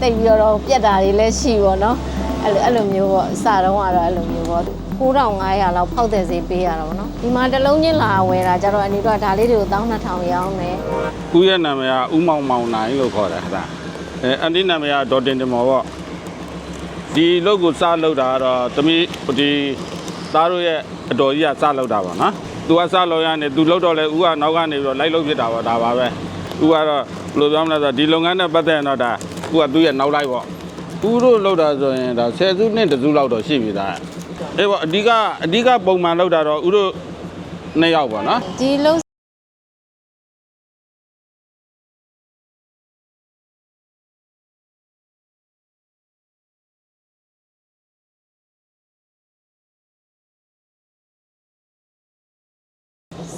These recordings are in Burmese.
တိတ်ပြီးတော့ပြက်တာတွေလည်းရှိပေါ့နော်အဲ့လိုအဲ့လိုမျိုးပေါ့စတော့ကတော့အဲ့လိုမျိုးပေါ့9500လောက်ဖောက်တဲ့ဈေးပေးရတာပေါ့နော်ဒီမှာတစ်လုံးချင်းလာဝယ်တာကြတော့အနီတော့ဒါလေးတွေကို12000ရောင်းတယ်ဦးရဲ့နာမည်ကဦးမောင်မောင်နိုင်လို့ခေါ်တယ်ဟာအဲအန်ဒီနာမည်ကဒေါ်တင်တင်မော်ပေါ့ဒီလုတ်ကိုစလုပ်တာကတော့သမီးဒီသားတို့ရဲ့အတော်ကြီးကစလုပ်တာပေါ့နော်သူကစလုပ်ရနေသူလုတ်တော့လဲဦးကနောက်ကနေပြီးတော့လိုက်လုတ်ဖြစ်တာပေါ့ဒါပါပဲဦးကတော့ဘယ်လိုပြောမလဲဆိုတော့ဒီလုပ်ငန်းနဲ့ပတ်သက်ရင်တော့ဒါ ဦးကသူ့ရဲ့နောက်လိုက်ပေါ့ဦးတို့လုတ်တာဆိုရင်ဒါဆယ်စုနှစ်တစ်စုလောက်တော့ရှိပြီသားအေးပေါ့အဓိကအဓိကပုံမှန်လုတ်တာတော့ဦးတို့နှစ်ယောက်ပေါ့နော်ဒီလုံး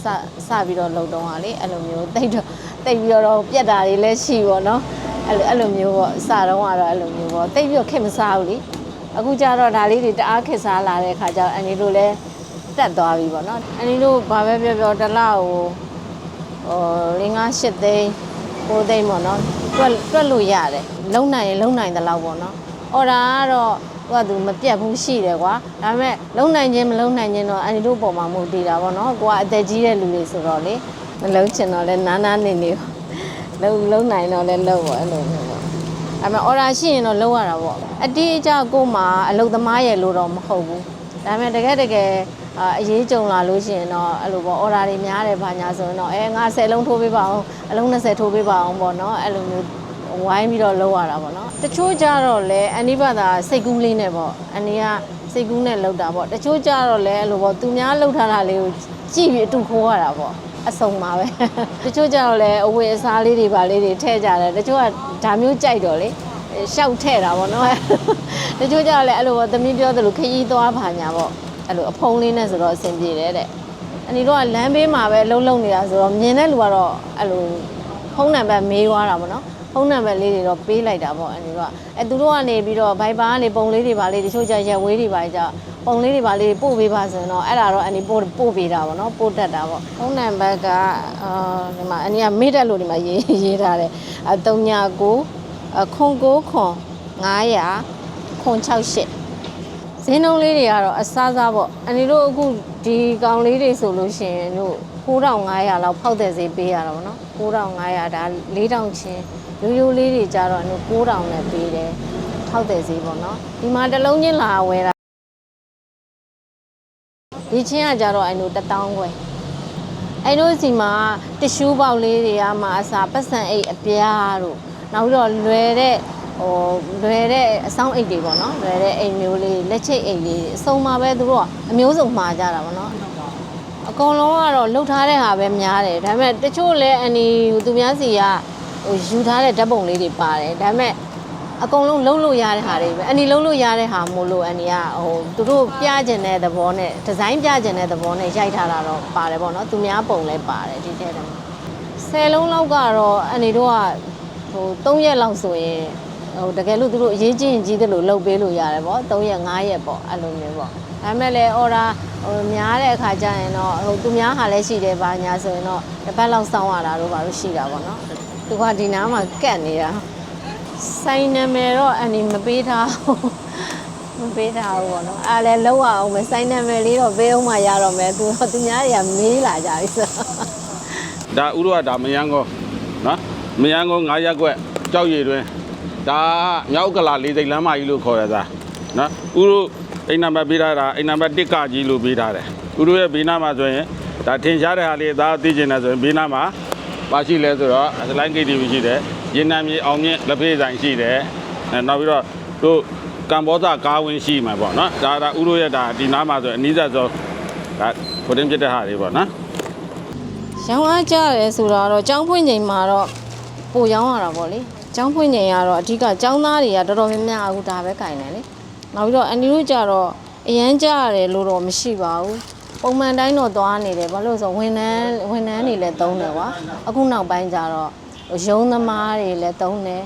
စစပြီးတော့လုံတော့ဟာလေအဲ့လိုမျိုးတိတ်တော့တိတ်ပြီးတော့ပြက်တာတွေလည်းရှိပေါ့နော် အဲ့လိုအဲ့လိုမျိုးပေါ့စတော့ကတော့အဲ့လိုမျိုးပေါ့တိတ်ပြီးတော့ခက်မစားဘူးလေအခုကျတော့ဒါလေးတွေတအားခက်စားလာတဲ့ခါကျတော့အန်ဒီတို့လည်းတက်သွားပြီပေါ့နော်အန်ဒီတို့ဘာပဲပြောပြောတစ်လောက်ဟိုဟို၄၅၈သိန်း၉သိန်းပေါ့နော်တွက်တွက်လို့ရတယ်လုံနိုင်ရင်လုံနိုင်တဲ့လောက်ပေါ့နော်အော်ဒါကတော့သူကသူမပြတ်ဘူးရှိတယ်ကွာဒါပေမဲ့လုံနိုင်ခြင်းမလုံနိုင်ခြင်းတော့အန်ဒီတို့ပုံမှာမဟုတ်သေးတာပေါ့နော်ကိုကအသက်ကြီးတဲ့လူတွေဆိုတော့လေမလုံချင်တော့လဲနားနားနေနေပေါ့ လုံလုံနိုင်တော့လဲလုံပေါ့အဲ့လိုမျိုးပေါ့အဲ့မဲ့အော်ဒါရှိရင်တော့လုံရတာပေါ့အတိအကျကို့မှာအလုသမားရဲ့လို့တော့မဟုတ်ဘူးဒါပေမဲ့တကယ်တကယ်အာအရေးကြုံလာလို့ရှိရင်တော့အဲ့လိုပေါ့အော်ဒါတွေများတယ်ဘာညာဆိုရင်တော့အဲငါ10လုံးထိုးပေးပါအောင်အလုံး20ထိုးပေးပါအောင်ပေါ့နော်အဲ့လိုမျိုးဝိုင်းပြီးတော့လုပ်ရတာပေါ့နော်တချို့ကြတော့လဲအနိဘာသာစိတ်ကူးလေးနဲ့ပေါ့အနိကစိတ်ကူးနဲ့လုပ်တာပေါ့တချို့ကြတော့လဲအဲ့လိုပေါ့သူများလှုပ်ထားတာလေးကိုကြည့်ပြီးအတူခိုးရတာပေါ့ အစုံပါပဲတချို့ကြတော့လဲအဝတ်အစားလေးတွေပါလေးတွေထည့်ကြတယ်တချို့ကဒါမျိုးကြိုက်တော့လေရှောက်ထည့်တာပေါ့နော်တချို့ကြတော့လဲအဲ့လိုပေါ့သမီးပြောသလိုခရီးသွားပါညာပေါ့အဲ့လိုအဖုံးလေးနဲ့ဆိုတော့အဆင်ပြေတယ်တဲ့အနီတို့ကလမ်းဘေးမှာပဲလှုပ်လှုပ်နေတာဆိုတော့မြင်တဲ့လူကတော့အဲ့လိုဖုန်းနံပါတ်မေးသွားတာပေါ့နော်ဖုန်းနံပါတ်လေးတွေတော့ပေးလိုက်တာပေါ့အနီတို့ကအဲသူတို့ကနေပြီးတော့ Viber ကနေပုံလေးတွေပါလေးတချို့ကြရက်ဝေးတွေပါကြ ပုံလေးတွေပါလေးပို့ပေးပါဆိုရင်တော့အဲ့ဒါတော့အနီပို့ပို့ပေးတာပေါ့နော်ပို့တတ်တာပေါ့ဖုန်းနံပါတ်ကအာဒီမှာအနီကမေးတက်လို့ဒီမှာရေးရေးထားတယ်အဲ39ခွန်9ခွန်900ခွန်68ဈေးနှုန်းလေးတွေကတော့အစားစားပေါ့အန်ဒီတို့အခုဒီကောင်လေးတွေဆိုလို့ရှိရင်တို့9500လောက်ဖောက်တဲ့ဈေးပေးရတာပေါ့နော်9500ဒါ4000ချင်းရိုးရိုးလေးတွေကြတော့အန်တို့9000နဲ့ပေးတယ်ထောက်တဲ့ဈေးပေါ့နော်ဒီမှာတစ်လုံးချင်းလာဝယ်တာ ဒီချင်းကကြတော့အန်တို့1000ခွဲအဲ့တို့စီမှာတ िश ူးပေါက်လေးတွေကမှအစာပတ်စံအိတ်အပြားတို့နောက်ပြီးတော့လွယ်တဲ့ဟိုလွယ်တဲ့အဆောင်အိတ်တွေပေါ့နော်လွယ်တဲ့အိတ်မျိုးလေးလက်ချိတ်အိတ်လေးအစုံမှာပဲသူတို့ကအမျိုးစုံမှာကြတာပေါ့နော်အကုန်လုံးကတော့လှုပ်ထားတဲ့ဟာပဲများတယ်ဒါပေမဲ့တချို့လည်းအနီသူများစီကဟိုယူထားတဲ့ဓာတ်ပုံလေးတွေပါတယ်ဒါပေမဲ့ အကုန်လုံးလုံးလို့ရတဲ့ဟာတွေပဲအနီလုံးလို့ရတဲ့ဟာမို့လို့အနီကဟိုသူတို့ပြကျင်တဲ့သဘောနဲ့ဒီဇိုင်းပြကျင်တဲ့သဘောနဲ့ရိုက်ထားတာတော့ပါတယ်ပေါ့နော်သူများပုံလည်းပါတယ်ဒီထဲထဲမှာဆယ်လုံးလောက်ကတော့အနီတို့ကဟို3ရက်လောက်ဆိုရင်ဟိုတကယ်လို့သူတို့အရေးကြီးရင်ကြီးတယ်လို့လုပ်ပေးလို့ရတယ်ပေါ့3ရက်5ရက်ပေါ့အဲ့လိုမျိုးပေါ့ဒါပေမဲ့လည်း order ဟိုများတဲ့အခါကျရင်တော့ဟိုသူများဟာလည်းရှိတယ်ပါညာဆိုရင်တော့တစ်ပတ်လောက်စောင့်ရတာတို့ဘာလို့ရှိတာပေါ့နော်သူကဒီနားမှာကတ်နေတာ ဆိုင်နာမည်တော့အန်ဒီမပေးထားဘူးမပေးထားဘူးပေါ့နော်အားလည်းလောက်အောင်မယ်ဆိုင်နာမည်လေးတော့ပေးအောင်မှရတော့မယ်သူသူများတွေကမေးလာကြပြီဆိုတော့ဒါဥရောကဒါမယန်းကောနော်မယန်းကော9ရက်ကွက်ကြောက်ရည်တွင်ဒါမြောက်ကလာလေးစိတ်လမ်းမကြီးလို့ခေါ်ရတာနော်ဥရောအိမ်နံပါတ်ပေးထားတာအိမ်နံပါတ်1ကကြီးလို့ပေးထားတယ်ဥရောရဲ့ဘေးနားမှာဆိုရင်ဒါထင်ရှားတဲ့ဟာလေးဒါသိကျင်တယ်ဆိုရင်ဘေးနားမှာပါရှိလဲဆိုတော့စလိုင်းဂိတ်တီဗီရှိတယ် ရင်နံမြေအောင်မြင့်လက်ဖေးဆိုင်ရှိတယ်အဲနောက်ပြီးတော့တို့ကမ္ဘောဇကားဝင်းရှိမှာပေါ့နော်ဒါဒါဥရောရဲ့ဒါဒီနားမှာဆိုအနည်းဆက်ဆုံးဒါဖိုတင်ပြတဲ့ဟာတွေပေါ့နော်ရောင်းအားကြရဲဆိုတာတော့ကျောင်းဖွင့်ချိန်မှာတော့ပိုရောင်းရတာပေါ့လေကျောင်းဖွင့်ချိန်ကတော့အဓိကကျောင်းသားတွေကတော်တော်များများအခုဒါပဲခြင်တယ်လေနောက်ပြီးတော့အန်ဒီတို့ကြတော့အရန်ကြရတယ်လို့တော့မရှိပါဘူးပုံမှန်တိုင်းတော့သွားနေတယ်ဘာလို့ဆိုဝန်ထမ်းဝန်ထမ်းတွေလည်းသုံးတယ်ကွာအခုနောက်ပိုင်းကျတော့ ရုံးသမားတွေလည်းတုံးတယ်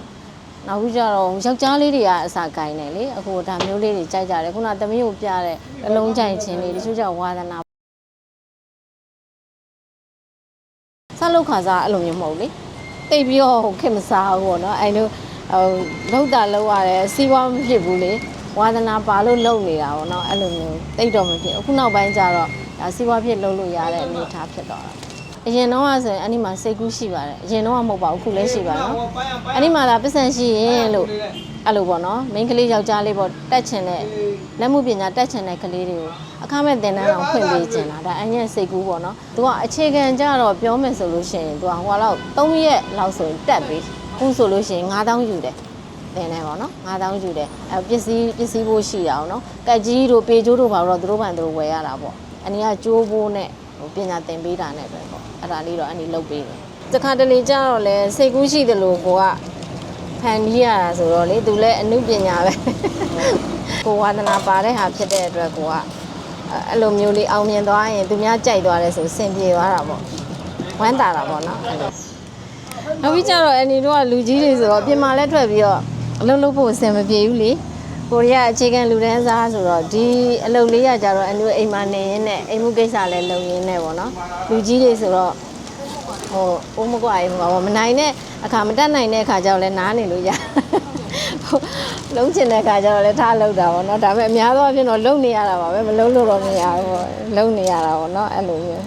နောက်ပြီးကြတော့ယောက်ျားလေးတွေကအစာကင်တယ်လေအခုဒါမျိုးလေးတွေကြိုက်ကြတယ်ခုနသမီးကိုပြတဲ့အလုံးကြိုက်ခြင်းလေးတချို့ကြောင့်ဝါသနာဆက်လုပ်ခါစားအဲ့လိုမျိုးမဟုတ်လေတိတ်ပြီးတော့ဟိုခင်မစားဘူးပေါ့နော်အဲ့လိုဟိုလောက်တာလောက်ရတယ်စီးပွားမဖြစ်ဘူးလေဝါသနာပါလို့လုံနေတာပေါ့နော်အဲ့လိုမျိုးတိတ်တော့မဖြစ်အခုနောက်ပိုင်းကျတော့ဒါစီးပွားဖြစ်လုံလို့ရတဲ့အနေအထားဖြစ်သွားတာ အရင်တော့ကဆိုရင်အဲ့ဒီမှာစိတ်ကူးရှိပါတယ်အရင်တော့ကမဟုတ်ပါဘူးအခုလည်းရှိပါနော်အဲ့ဒီမှာလာပတ်စံရှိရင်လို့အဲ့လိုပေါ့နော်မိန်းကလေးယောက်ျားလေးပေါ့တက်ချင်တဲ့လက်မှုပညာတက်ချင်တဲ့ကလေးတွေကိုအခမဲ့တင်တန်းအောင်ဖွင့်ပေးချင်တာဒါအရင်စိတ်ကူးပေါ့နော်သူကအခြေခံကြတော့ပြောမယ်ဆိုလို့ရှိရင်သူကဟိုလောက်3ရက်လောက်ဆိုရင်တက်ပြီအခုဆိုလို့ရှိရင်9000ယူတယ်တင်နေပါတော့9000ယူတယ်အဲပစ္စည်းပစ္စည်းဖို့ရှိတာအောင်နော်ကက်ကြီးတို့ပေကျိုးတို့ဘာလို့တော့သူတို့ဘာသူတို့ဝယ်ရတာပေါ့အနည်းကကျိုးဖို့နဲ့ဟိုပညာသင်ပေးတာနဲ့ပဲပေါ့ အဲ့ဒါလေးတော့အနည်းလုပ်ပေးတယ်တခါတလေကျတော့လဲစိတ်ကူးရှိတယ်လို့ကိုကဖန်ပြီးရတာဆိုတော့လေသူလည်းအမှုပညာပဲကိုဝါသနာပါတဲ့ဟာဖြစ်တဲ့အတွက်ကိုကအဲ့လိုမျိုးလေးအောင်မြင်သွားရင်သူများကြိုက်သွားတယ်ဆိုစင်ပြေသွားတာပေါ့ဝမ်းသာတာပေါ့နော်အဲ့လိုနောက်ပြီးကြတော့အန်နီတို့ကလူကြီးတွေဆိုတော့ပြင်မာလက်ထွက်ပြီးတော့အလုပ်လုပ်ဖို့အဆင်မပြေဘူးလေ ကိုရီးယားအခြေခံလူတန်းစားဆိုတော့ဒီအလုပ်လေးရကြတော့အန်နီတို့အိမ်မှာနေရင်းနဲ့အိမ်မှုကိစ္စလည်းလုပ်ရင်းနဲ့ပေါ့နော်လူကြီးတွေဆိုတော့ဟိုအိုးမကွာရေပေါ့မနိုင်တဲ့အခါမတက်နိုင်တဲ့အခါကျတော့လည်းနားနေလို့ရဟိုလုံးချင်တဲ့အခါကျတော့လည်းထားလုပ်တာပေါ့နော်ဒါပေမဲ့အများသောအားဖြင့်တော့လုံနေရတာပါပဲမလုံလို့တော့မရဘူးပေါ့လုံနေရတာပေါ့နော်အဲ့လိုမျိုး